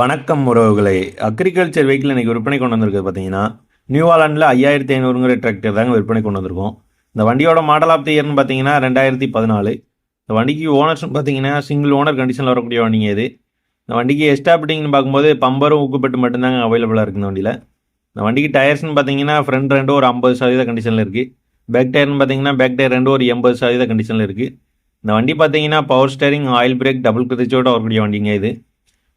வணக்கம் உறவுகளை. Agriculture vehicle இன்றைக்கி விற்பனை கொண்டு வந்திருக்குது பார்த்தீங்கன்னா நியூவாலாண்டில் ஐயாயிரத்தி ஐநூறுங்கிற டிராக்டர் தாங்க விற்பனை கொண்டு வந்திருக்கோம். இந்த வண்டியோட மாடல் ஆஃப் த இயர்னு பார்த்தீங்கன்னா ரெண்டாயிரத்தி பதினாலு. இந்த வண்டிக்கு ஓனர்ஸ் பார்த்தீங்கன்னா சிங்கிள் ஓனர் கண்டிஷனில் வரக்கூடிய வண்டிங்க இது. இந்த வண்டிக்கு எஸ்டாபிட்டிங்னு பார்க்கும்போது பம்பரும் ஊக்குப்பட்டு மட்டும்தாங்க அவைலபிளாக இருக்குது இந்த வண்டியில். இந்த வண்டிக்கு டயர்ஸ்னு பார்த்தீங்கன்னா ஃப்ரண்ட் ரெண்டு ஒரு ஐம்பது சதவீத கண்டிஷனில் இருக்குது பேக் டயர்னு பார்த்தீங்கன்னா பேக் டயர் ரெண்டு ஒரு எண்பது சதவீத கண்டிஷனில் இருக்குது இந்த வண்டி பார்த்தீங்கன்னா power steering oil brake double கிரிச்சோட வரக்கூடிய வண்டிங்க இது.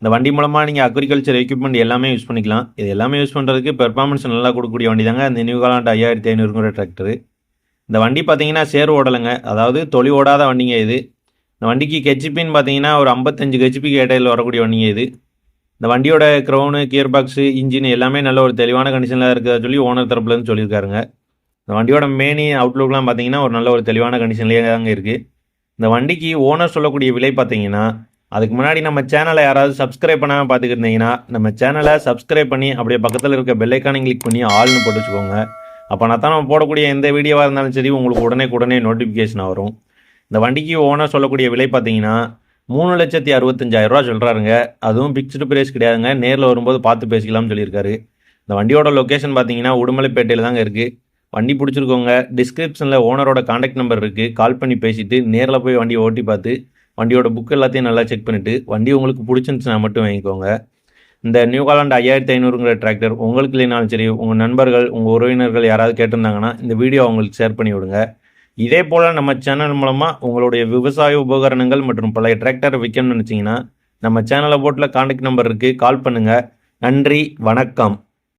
இந்த வண்டி மூலமாக நீங்கள் அக்ரிகல்ச்சர் எக்யூப்மெண்ட் எல்லாமே யூஸ் பண்ணிக்கலாம். இது எல்லாமே யூஸ் பண்ணுறதுக்கு பெர்ஃபார்மன்ஸ் நல்லா கொடுக்கக்கூடிய வண்டி தாங்க இந்த நியூ காலாண்ட் ஐயாயிரத்தி ஐநூறுங்கிற டிராக்டரு இந்த வண்டி பார்த்தீங்கன்னா சேர் ஓடலைங்க. அதாவது தொழி ஓடாத வண்டிங்க இது. இந்த வண்டிக்கு ஹெச்பின்னு பார்த்தீங்கன்னா ஒரு ஐம்பத்தஞ்சு கெச்சிபி இடையில் வரக்கூடிய வண்டிங்க இது. இந்த வண்டியோட க்ரௌனு கியர் பாக்ஸு இன்ஜின் எல்லாமே நல்ல ஒரு தெளிவான கண்டிஷனில் இருக்கிறதா சொல்லி ஓனர் தரப்புலேருந்து சொல்லியிருக்காருங்க. இந்த வண்டியோட மேனி அவுட்லுக்லாம் பார்த்தீங்கன்னா ஒரு நல்ல ஒரு தெளிவான கண்டிஷன்லேயே தாங்க இருக்குது இந்த வண்டிக்கு ஓனர் சொல்லக்கூடிய விலை பார்த்தீங்கன்னா அதுக்கு முன்னாடி நம்ம சேனலை யாராவது சப்ஸ்கிரைப் பண்ணாமல் பார்த்துக்கிட்டு இருந்தீங்கன்னா நம்ம சேனலை சப்ஸ்கிரைப் பண்ணி அப்படியே பக்கத்தில் இருக்க பெல்லைக்கானை கிளிக் பண்ணி ஆள்னு போட்டு வச்சுக்கோங்க. அப்போ நான் தான் நம்ம போடக்கூடிய எந்த வீடியோவாக இருந்தாலும் சரி உங்களுக்கு உடனே உடனே நோட்டிஃபிகேஷன் வரும். இந்த வண்டிக்கு ஓனர் சொல்லக்கூடிய விலை பார்த்தீங்கன்னா மூணு லட்சத்தி அறுபத்தஞ்சாயிரரூவா சொல்கிறாருங்க அதுவும் பிக்ஸ்டு ப்ரைஸ் கிடையாதுங்க. நேரில் வரும்போது பார்த்து பேசிக்கலாம்னு சொல்லியிருக்காரு. இந்த வண்டியோட லொக்கேஷன் பார்த்தீங்கன்னா உடுமலைப்பேட்டையில் தாங்க இருக்குது வண்டி பிடிச்சிருக்கோங்க டிஸ்கிரிப்ஷனில் ஓனரோட காண்டாக்ட் நம்பர் இருக்குது கால் பண்ணி பேசிவிட்டு நேரில் போய் வண்டியை ஓட்டி பார்த்து வண்டியோட புக் எல்லாத்தையும் நல்லா செக் பண்ணிவிட்டு வண்டி உங்களுக்கு பிடிச்சிருந்துச்சுன்னா மட்டும் வாங்கிக்கோங்க. இந்த நியூ காலாண்ட் ஐயாயிரத்தி ஐநூறுங்கிற டிராக்டர் உங்களுக்கு இல்லைனாலும் சரி உங்கள் நண்பர்கள் உங்கள் உறவினர்கள் யாராவது கேட்டிருந்தாங்கன்னா இந்த வீடியோ அவங்களுக்கு ஷேர் பண்ணி விடுங்க. இதே போல் நம்ம சேனல் மூலமாக உங்களுடைய விவசாய உபகரணங்கள் மற்றும் பழைய டிராக்டரை விற்கணும்னு நினச்சிங்கன்னா நம்ம சேனலை போட்டில் கான்டாக்ட் நம்பர் இருக்குது கால் பண்ணுங்கள் நன்றி வணக்கம்.